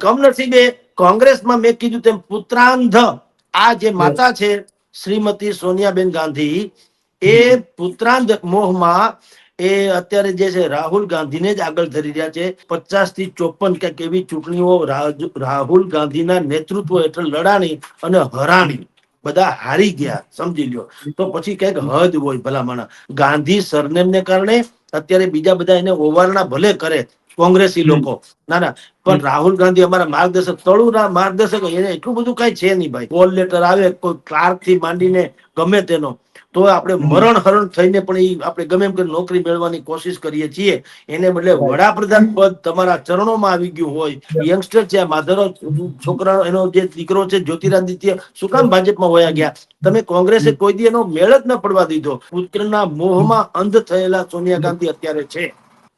કમનસીબે કોંગ્રેસમાં મેં કીધું તેમ પુત્રાંધ, આ જે માતા છે, શ્રીમતી સોનિયાબેન ગાંધી, એ પુત્રાંધ મોહમાં એ અત્યારે જે છે, રાહુલ ગાંધીને જ આગળ ધરી રહ્યા છે. પચાસથી ચોપન ક્યાંક એવી ચૂંટણીઓ રાહુલ ગાંધીના નેતૃત્વ હેઠળ લડાણી અને હરાણી બધા હારી ગયા, સમજી લ્યો. તો પછી કંઈક હદ હોય ભલામણ. ગાંધી સરનેમને કારણે અત્યારે બીજા બધા એને ઓવારણા ભલે કરે કોંગ્રેસી લોકો. ના ના. પણ રાહુલ ગાંધી અમારા માર્ગદર્શક. તળુના માર્ગદર્શક એને એટલું બધું કઈ છે નહીં ભાઈ. કોલ લેટર આવે કોઈ ક્લાર્કથી માંડીને ગમે તેનો. તો આપણે મરણ હરણ થઈને પણ એ આપણે ગમે એમ કરીને નોકરી મેળવવાની કોશિશ કરીએ છીએ. એને બદલે વડાપ્રધાન પદ તમારા ચરણોમાં આવી ગયું હોય. યંગસ્ટર છે માધરો છોકરા એનો જે દીકરો છે જ્યોતિરાદિત્ય શું કામ ભાજપમાં વયા ગયા? તમે કોંગ્રેસે કોઈ દી એનો મેળ જ ન પડવા દીધો. પુત્રના મોહમાં અંધ થયેલા સોનિયા ગાંધી અત્યારે છે.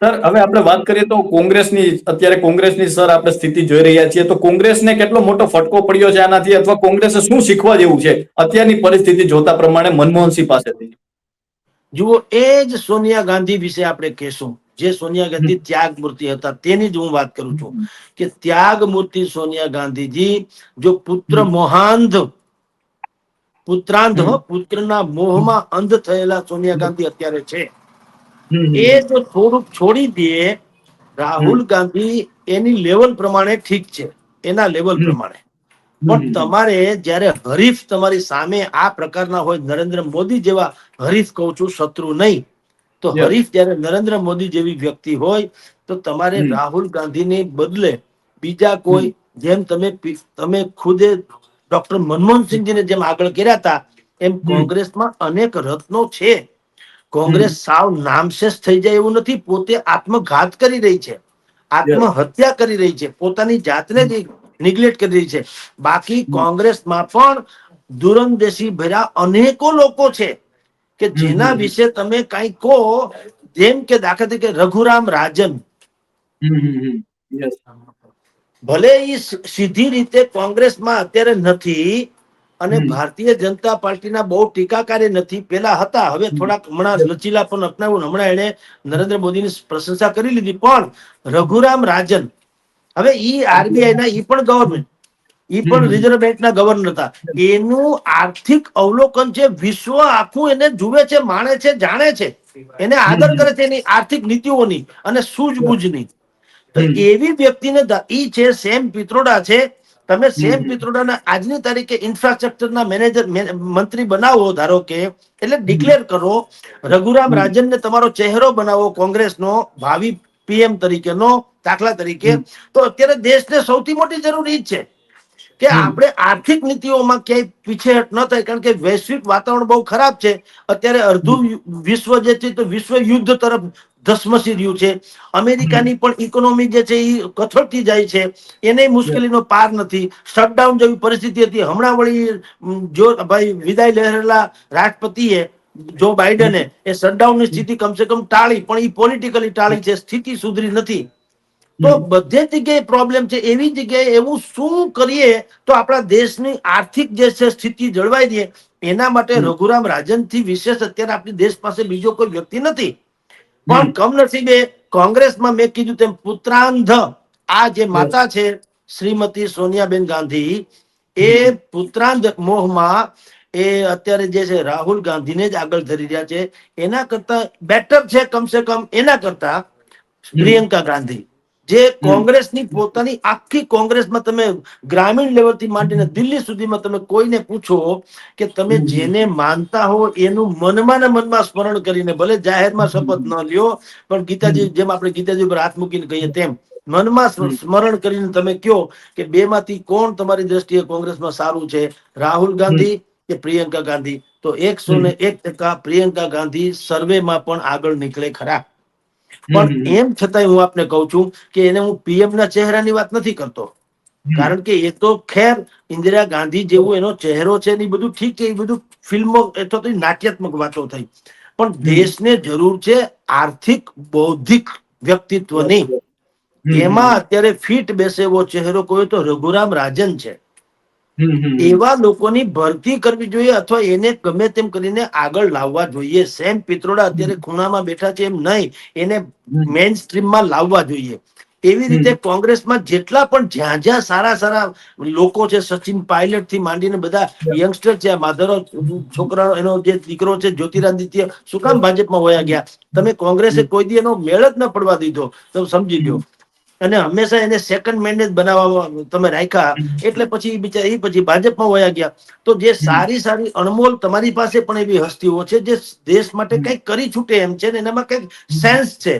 સર હવે આપણે વાત કરીએ તો કોંગ્રેસની અત્યારે કોંગ્રેસની સર આપણે સ્થિતિ જોઈ રહ્યા છીએ. તો કોંગ્રેસને કેટલો મોટો ફટકો પડ્યો છે આનાથી? અથવા કોંગ્રેસે શું શીખવા જેવું છે? અત્યારની પરિસ્થિતિ જોતા પ્રમાણે મનમોહનસિંહ પાસેથી. જુઓ એ જ સોનિયા ગાંધી વિશે આપણે કહેશું. જે સોનિયા ગાંધી ત્યાગ મૂર્તિ હતા તેની જ હું વાત કરું છું. કે ત્યાગ મૂર્તિ સોનિયા ગાંધીજી જો પુત્ર મોહાંધ પુત્રાંધ પુત્રના મોહમાં અંધ થયેલા સોનિયા ગાંધી અત્યારે છે. એ જો થોડુંક છોડી દે રાહુલ ગાંધી એની લેવલ પ્રમાણે ઠીક છે. એના લેવલ પ્રમાણે. પણ તમારે જ્યારે હરીફ તમારી સામે આ પ્રકારના હોય નરેન્દ્ર મોદી જેવા હરીફ કહું છું શત્રુ નહીં. તો હરીફ જ્યારે નરેન્દ્ર મોદી જેવી વ્યક્તિ હોય તો તમારે. રાહુલ ગાંધીને બદલે બીજા કોઈ જેમ તમે તમે ખુદે ડોક્ટર મનમોહનસિંહજીને જેમ આગળ કર્યા હતા એમ. કોંગ્રેસમાં અનેક રત્નો છે. કોંગ્રેસ સાવ નામશેષ થઈ જાય એવું નથી. પોતે આત્મઘાત કરી રહી છે. આત્મહત્યા કરી રહી છે. પોતાની જાતને જ નિગ્લેક્ટ કરી રહી છે. બાકી કોંગ્રેસમાં પણ દુરંદેશી ભર્યા અનેકો લોકો છે કે જેના વિશે તમે કઈ કહો જેમ કે દાખલા તરીકે રઘુરામ રાજન. ભલે એ સીધી રીતે કોંગ્રેસમાં અત્યારે નથી અને ભારતીય જનતા પાર્ટીના બહુ ટીકાકારી નથી. પેલા હતા. હવે થોડાક હમણાં લચીલા પણ અપનાવ્યું હમણાં એને નરેન્દ્ર મોદીની પ્રશંસા કરી લીધી. પણ રઘુરામ રાજન હવે ઈ આરબીઆઈ ના ઈ પણ ગવર્મેન્ટ ઈ પણ રિઝર્વ બેંક ના ગવર્નર હતા. એનું આર્થિક અવલોકન છે વિશ્વ આખું એને જુએ છે માણે છે જાણે છે. એને આદર કરે છે એની આર્થિક નીતિઓની અને સૂઝબૂઝની. તો. એવી વ્યક્તિને ઈ છે સેમ પિત્રોડા છે તમે સેમ પિત્રોડાને આજની તારીખે ઇન્ફ્રાસ્ટ્રક્ચરના મેનેજર મંત્રી બનાવો ધારો કે એટલે ડિક્લેર કરો રઘુરામ રાજનને તમારો ચહેરો બનાવો કોંગ્રેસનો ભાવિ પીએમ તરીકેનો દાખલા તરીકે. તો અત્યારે દેશને સૌથી મોટી જરૂર ઈ છે કે આપણે આર્થિક નીતિઓમાં ક્યાંય પીછેહટ ન થાય કારણ કે વૈશ્વિક વાતાવરણ બહુ ખરાબ છે. અત્યારે અડધું વિશ્વ જે છે તો વિશ્વ યુદ્ધ તરફ ધસમસી રહ્યું છે. અમેરિકાની પણ ઇકોનોમી જે છે એ કથળતી જાય છે. એને મુશ્કેલીનો પાર નથી. શટડાઉન જેવી પરિસ્થિતિ હતી. હમણાં વળી જો ભાઈ વિદાય લહેરેલા રાષ્ટ્રપતિએ જો બાઇડને એ શટડાઉનની સ્થિતિ કમસે કમ ટાળી પણ એ પોલિટિકલી ટાળી છે. સ્થિતિ સુધરી નથી. તો બધે જગ્યાએ પ્રોબ્લેમ છે. એવી જગ્યાએ એવું શું કરીએ તો આપણા દેશની આર્થિક જે છે સ્થિતિ જળવાઈ દે એના માટે રઘુરામ રાજનથી વિશેષ અત્યારે આપણી દેશ પાસે બીજો કોઈ વ્યક્તિ નથી. પણ કમનસીબે કોંગ્રેસમાં મેં કીધું તેમ પુત્રાંધ આ જે માતા છે શ્રીમતી સોનિયાબેન ગાંધી એ પુત્રાંધ મોહમાં એ અત્યારે જે છે રાહુલ ગાંધીને જ આગળ ધરી રહ્યા છે. એના કરતા બેટર છે કમસે કમ એના કરતા પ્રિયંકા ગાંધી. જે કોંગ્રેસની પોતાની આખી કોંગ્રેસમાં તમે ગ્રામીણ લેવલથી માંડીને દિલ્હી સુધીમાં તમે કોઈને પૂછો કે તમે જેને માનતા હો એનું મનમાં ને મનમાં સ્મરણ કરીને ભલે જાહેરમાં શપથ ન લ્યો પણ ગીતાજી જેમ આપણે ગીતાજી ઉપર હાથ મૂકીને કહીએ તેમ મનમાં સ્મ- સ્મરણ કરીને તમે કયો કે બે માંથી કોણ તમારી દ્રષ્ટિએ કોંગ્રેસમાં સારું છે? રાહુલ ગાંધી કે પ્રિયંકા ગાંધી? તો એકસો ને એક ટકા પ્રિયંકા ગાંધી સર્વેમાં પણ આગળ નીકળે ખરા. પણ એમ છતાંય હું આપને કહું છું કે એને હું પીએમ ના ચહેરાની વાત નથી કરતો. કારણ કે એ તો ખેર ઇન્દિરા ગાંધી જેવો એનો ચહેરો છે ને એ બધું ઠીક છે એ બધું ફિલ્મો તો થઈ નાટ્યાત્મક વાતો થઈ. પણ દેશને જરૂર છે આર્થિક બૌદ્ધિક વ્યક્તિત્વની. એમાં અત્યારે ફિટ બેસે એવો ચહેરો કોઈ તો રઘુરામ રાજન છે. એવા લોકોની ભરતી કરવી જોઈએ અથવા એને ગમે તેમ કરીને આગળ લાવવા જોઈએ. સેમ પિત્રોડા અત્યારે ખૂણામાં બેઠા છે એમ નહીં એને મેઇન સ્ટ્રીમમાં લાવવા જોઈએ. એવી રીતે કોંગ્રેસમાં જેટલા પણ જ્યાં જ્યાં સારા સારા લોકો છે સચિન પાયલટથી માંડીને બધા યંગસ્ટર છે માધરો છોકરા એનો જે દીકરો છે જ્યોતિરાદિત્ય શું કામ ભાજપમાં વયા ગયા? તમે કોંગ્રેસે કોઈ દી એનો મેળ જ ન પડવા દીધો. તમે સમજી લો અને હંમેશા એને સેકન્ડ મેન્ડેજ બનાવવા તમે રાખ્યા. એટલે પછી બિચારા એ પછી ભાજપમાં વયા ગયા. તો જે સારી સારી અણમોલ તમારી પાસે પણ એવી હસ્તીઓ છે જે દેશ માટે કંઈક કરી છૂટે એમ છે ને એનામાં કંઈક સેન્સ છે.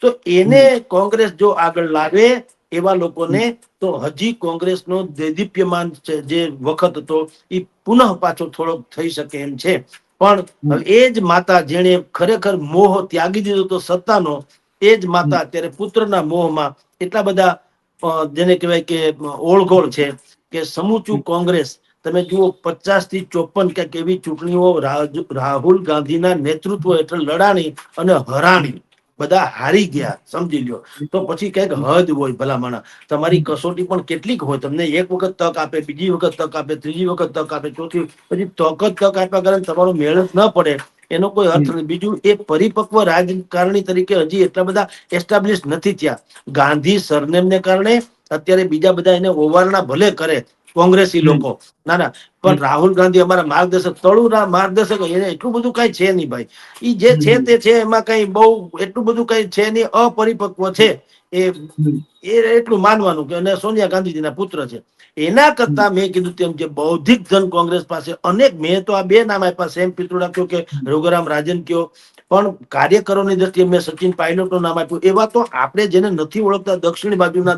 તો એને કોંગ્રેસ જો આગળ લાવે એવા લોકોને તો હજી કોંગ્રેસનો દેદીપ્યમાન છે જે વખત હતો એ પુનઃ પાછો થોડોક થઈ શકે એમ છે. પણ એ જ માતા જેણે ખરેખર મોહ ત્યાગી દીધો તો સત્તાનો એ જ માતા અત્યારે પુત્રના મોહમાં એટલા બધા જેને કહેવાય કે ઓળઘોળ છે કે સમૂચું કોંગ્રેસ તમે જુઓ પચાસથી ચોપન ક્યાંક એવી ચૂંટણીઓ રાહુલ ગાંધીના નેતૃત્વ હેઠળ લડાણી અને હરાણી બધા હારી ગયા સમજી લ્યો. તો પછી કંઈક હદ હોય ભલામણ. તમારી કસોટી પણ કેટલીક હોય. તમને એક વખત તક આપે બીજી વખત તક આપે ત્રીજી વખત તક આપે ચોથી પછી તક જ તક આપ્યા કારણે તમારો મેળ ન પડે. એનો કોઈ અર્થ નથી. બીજું એ પરિપક્વ રાજકારણી તરીકે હજી એટલા બધા એસ્ટાબ્લિશ નથી થયા. ગાંધી સરનેમને કારણે અત્યારે બીજા બધા એને ઓવારણા ભલે કરે કોંગ્રેસી લોકો. ના ના. પણ રાહુલ ગાંધી અમારા માર્ગદર્શક તળુના માર્ગદર્શક એને એટલું બધું કઈ છે નહીં ભાઈ. ઈ જે છે તે છે એમાં કઈ બહુ એટલું બધું કઈ છે નહીં અપરિપક્વ છે. એ એ એટલું માનવાનું કે અને સોનિયા ગાંધીજીના પુત્ર છે. એના કરતા મેં કીધું તેમ જે બૌદ્ધિક ધન કોંગ્રેસ પાસે અનેક, મેં તો આ બે નામ આપ્યા સેમ પિત્રોડા કયો કે રઘુરામ રાજન કયો પણ કાર્યકરોની દ્રષ્ટિએ મેં સચિન પાયલોટનું નામ આપ્યું. એવા તો આપણે જેને નથી ઓળખતા દક્ષિણ બાજુના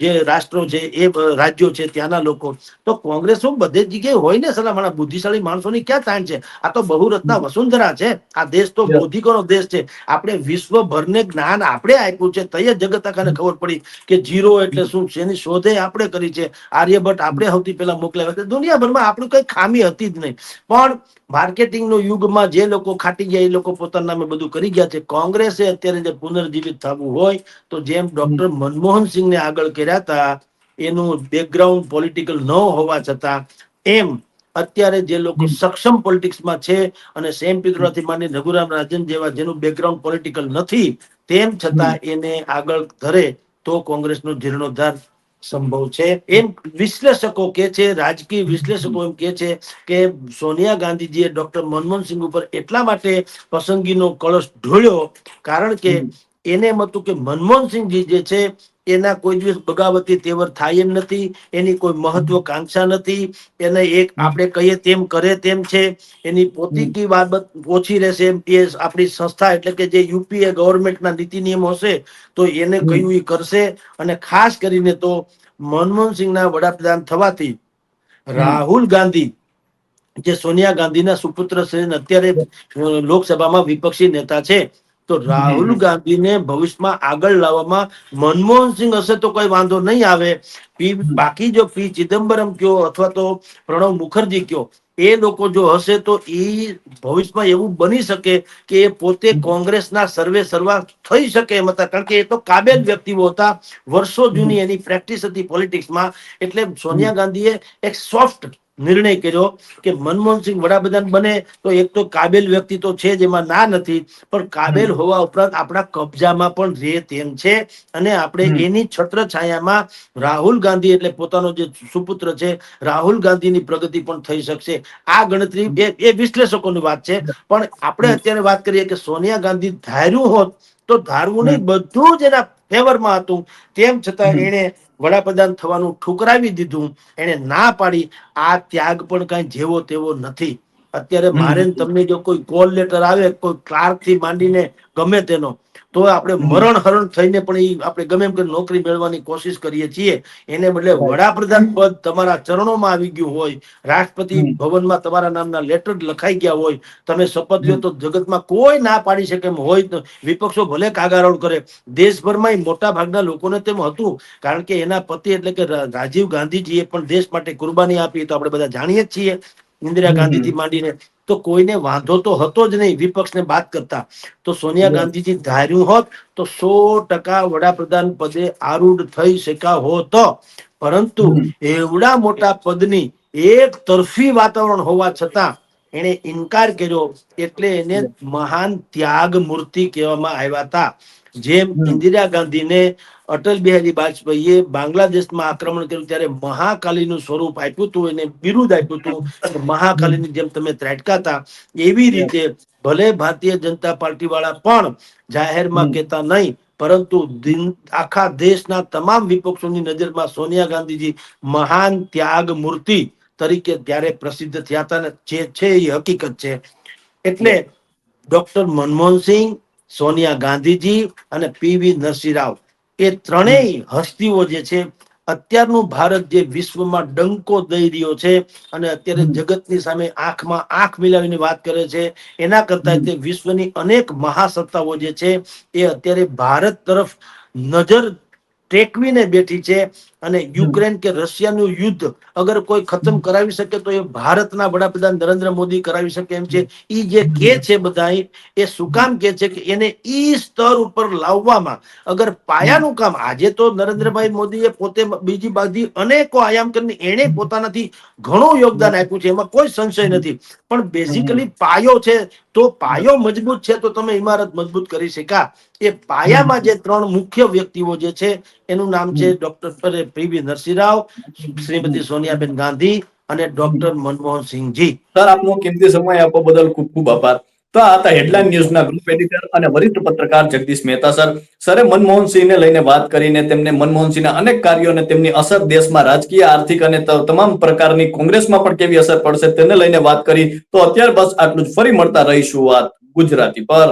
જે રાષ્ટ્રો છે એ રાજ્યો છે ત્યાંના લોકો તો કોંગ્રેસ બધે જગ્યાએ હોય ને સલાહ મારા બુદ્ધિશાળી માણસોની ક્યાં તાણ છે? આ તો બહુરત્ના વસુંધરા છે. આ દેશ તો. બૌદ્ધિકોનો દેશ છે. આપણે વિશ્વભરને જ્ઞાન આપણે આપ્યું છે. તય જગત આખાને ખબર પડી કે જીરો એટલે શું છે? એની શોધે આપણે કરી છે. આર્યભટ્ટ આપણે સૌથી પહેલા મોકલાવ્યા હતા. દુનિયાભરમાં આપણું કઈ ખામી હતી જ નહીં. પણ માર્કેટિંગ નો યુગમાં જે લોકો ખાટી ગયા એ લોકો પોતાના નામે બધું કરી ગયા છે. કોંગ્રેસે અત્યારે જે પુનર્જીવિત થવું હોય તો જેમ ડોક્ટર મનમોહન સિંહને આગળ કર્યા હતા એનું બેકગ્રાઉન્ડ પોલિટિકલ ન હોવા છતાં એમ અત્યારે જે લોકો સક્ષમ પોલિટિક્સમાં છે અને સેમ પિત્રોથી માની રઘુરામ રાજન જેવા જેનું બેકગ્રાઉન્ડ પોલિટિકલ નથી તેમ છતાં એને આગળ ધરે તો કોંગ્રેસનો જીર્ણોદ્ધાર સંભવ છે. એમ વિશ્લેષકો કે છે રાજકીય વિશ્લેષકો એમ કે છે કે સોનિયા ગાંધીજીએ ડોક્ટર મનમોહન સિંહ ઉપર એટલા માટે પસંદગીનો કળશ ઢોળ્યો કારણ કે એને એમ હતું કે મનમોહન સિંહજી જે છે એના કોઈ દિવસ બગાવતી તેવર થાય એમ નથી એની કોઈ મહત્વકાંક્ષા નથી એને એક આપણે કહીએ તેમ કરે તેમ છે એની પોતીકી બાબત ઓછી રહેશે એમ એ આપણી સંસ્થા એટલે કે જે યુપીએ ગવર્મેન્ટના નીતિ નિયમ હશે તો એને. કયું એ કરશે? અને ખાસ કરીને તો મનમોહન સિંહના વડાપ્રધાન થવાથી રાહુલ ગાંધી જે સોનિયા ગાંધીના સુપુત્ર છે અત્યારે લોકસભામાં વિપક્ષી નેતા છે તો રાહુલ ગાંધીને ભવિષ્યમાં આગળ લાવવામાં મનમોહન સિંહ હશે તો કોઈ વાંધો નહીં આવે. પી બાકી જો પી ચિદમ્બરમ કયો અથવા તો પ્રણવ મુખર્જી કયો એ લોકો જો હશે તો એ ભવિષ્યમાં એવું બની શકે કે એ પોતે કોંગ્રેસના સર્વે સર્વા થઈ શકે એમ હતા. કારણ કે એ તો કાબેલ વ્યક્તિઓ હતા. વર્ષો જૂની એની પ્રેક્ટિસ હતી પોલિટિક્સમાં. એટલે સોનિયા ગાંધીએ એક સોફ્ટ નિર્ણય કર્યો કે મનમોહનસિંહ વડાપ્રધાન બને તો એક તો કાબેલ વ્યક્તિ તો છે જેમાં ના નથી પણ કાબેલ હોવા ઉપરાંત આપણા કબજામાં પણ રહે તેમ છે અને આપણે એની છત્ર છાયામાં રાહુલ ગાંધી એટલે પોતાનો જે સુપુત્ર છે રાહુલ ગાંધીની પ્રગતિ પણ થઈ શકશે. આ ગણતરી એ વિશ્લેષકોની વાત છે. પણ આપણે અત્યારે વાત કરીએ કે સોનિયા ગાંધી ધાર્યું હોત તો ધારવું નહીં બધું જ એના ફેવરમાં હતું. તેમ છતાં એણે વડાપ્રધાન થવાનું ઠુકરાવી દીધું. એણે ના પાડી. આ ત્યાગ પણ કઈ જેવો તેવો નથી. અત્યારે મારે તમને જો કોઈ કોલ લેટર આવે કોઈ ક્લાર્કથી માંડીને ગમે તેનો તો આપણે મરણ હરણ થઈને પણ એ આપણે ગમે એમ કે નોકરી મેળવવાની કોશિશ કરીએ છીએ. એને બદલે વડાપ્રધાન પદ તમારા ચરણોમાં આવી ગયું હોય રાષ્ટ્રપતિ ભવનમાં તમારા નામના લેટર લખાઈ ગયા હોય તમે શપથ લ્યો તો જગતમાં કોઈ ના પાડી શકે એમ હોય વિપક્ષો ભલે કાગારોળ કરે દેશભરમાં મોટા ભાગના લોકોને તેમ હતું કારણ કે એના પતિ એટલે કે રાજીવ ગાંધીજીએ પણ દેશ માટે કુરબાની આપી તો આપણે બધા જાણીએ જ છીએ. ઇન્દિરા ગાંધીથી માંડીને. તો કોઈને વાંધો તો હતો જ નહીં વિપક્ષને બાદ કરતા. તો સોનિયા ગાંધીજી ધાર્યું હોત તો સો ટકા વડાપ્રધાન પદે આરૂઢ થઈ શકા હોત. પરંતુ એવડા મોટા પદની એક તરફી વાતાવરણ હોવા છતાં એને ઇનકાર કર્યો એટલે એને મહાન ત્યાગ મૂર્તિ કહેવામાં આવ્યા હતા. જેમ. ઇન્દિરા ગાંધીને અટલ બિહારી વાજપેયીએ બાંગ્લાદેશમાં આક્રમણ કર્યું ત્યારે મહાકાલીનું સ્વરૂપ આપ્યું હતું એને બિરુદ આપ્યું હતું મહાકાલીની જેમ તમે ત્રાટકાતા એવી રીતે ભલે ભારતીય જનતા પાર્ટી વાળા પણ જાહેરમાં. કહેતા નહીં પરંતુ આખા દેશના તમામ વિપક્ષોની નજરમાં સોનિયા ગાંધીજી મહાન ત્યાગ મૂર્તિ તરીકે ત્યારે પ્રસિદ્ધ થયા હતા જે છે એ હકીકત છે એટલે ડોક્ટર મનમોહનસિંહ સોનિયા ગાંધીજી અને પીવી નરસિંહ રાવ એ ત્રણેય હસ્તીઓ જે છે અત્યારનું ભારત જે વિશ્વમાં ડંકો દઈ રહ્યો છે અને અત્યારે. જગતની સામે આંખમાં આંખ મિલાવીને વાત કરે છે એના કરતા તે વિશ્વની અનેક મહાસત્તાઓ જે છે એ અત્યારે ભારત તરફ નજર ટેકવીને બેઠી છે અને યુક્રેન કે રશિયાનું યુદ્ધ અગર કોઈ ખતમ કરાવી શકે તો એ ભારતના વડાપ્રધાન નરેન્દ્ર મોદી કરાવી શકે એમ છે. એ જે કે છે બધા એ શું કામ કે છે કે એને ઈ સ્તર ઉપર લાવવામાં અગર પાયાનું કામ આજે તો નરેન્દ્રભાઈ મોદીએ પોતે બીજી બાજુ અનેકો આયામ કરીને એણે પોતાનાથી ઘણું યોગદાન આપ્યું છે એમાં કોઈ સંશય નથી. પણ બેઝિકલી પાયો છે તો પાયો મજબૂત છે તો તમે ઇમારત મજબૂત કરી શકા. એ પાયામાં જે ત્રણ મુખ્ય વ્યક્તિઓ જે છે એનું નામ છે ડોક્ટર પીવી નરસિંહરાવ, શ્રીમતી સોનિયાબેન ગાંધી અને ડોક્ટર મનમોહનસિંહજી. સર, આપનો કિંમતી સમય આપવા બદલ ખૂબ ખૂબ આભાર. તો આ હતા હેડલાઇન ન્યૂઝના ગ્રુપ એડિટર અને વરિષ્ઠ પત્રકાર જગદીશ મહેતા સર. સરે મનમોહનસિંહને લઈને વાત કરીને તેમને મનમોહનસિંહના અનેક કાર્યો અને તેમની અસર દેશમાં રાજકીય, આર્થિક અને તમામ પ્રકારની કોંગ્રેસમાં પણ કેવી અસર પડશે તેને લઈને વાત કરી. તો અત્યાર બસ આટલું જ. ફરી મળતા રહીશું વાત ગુજરાતી પર.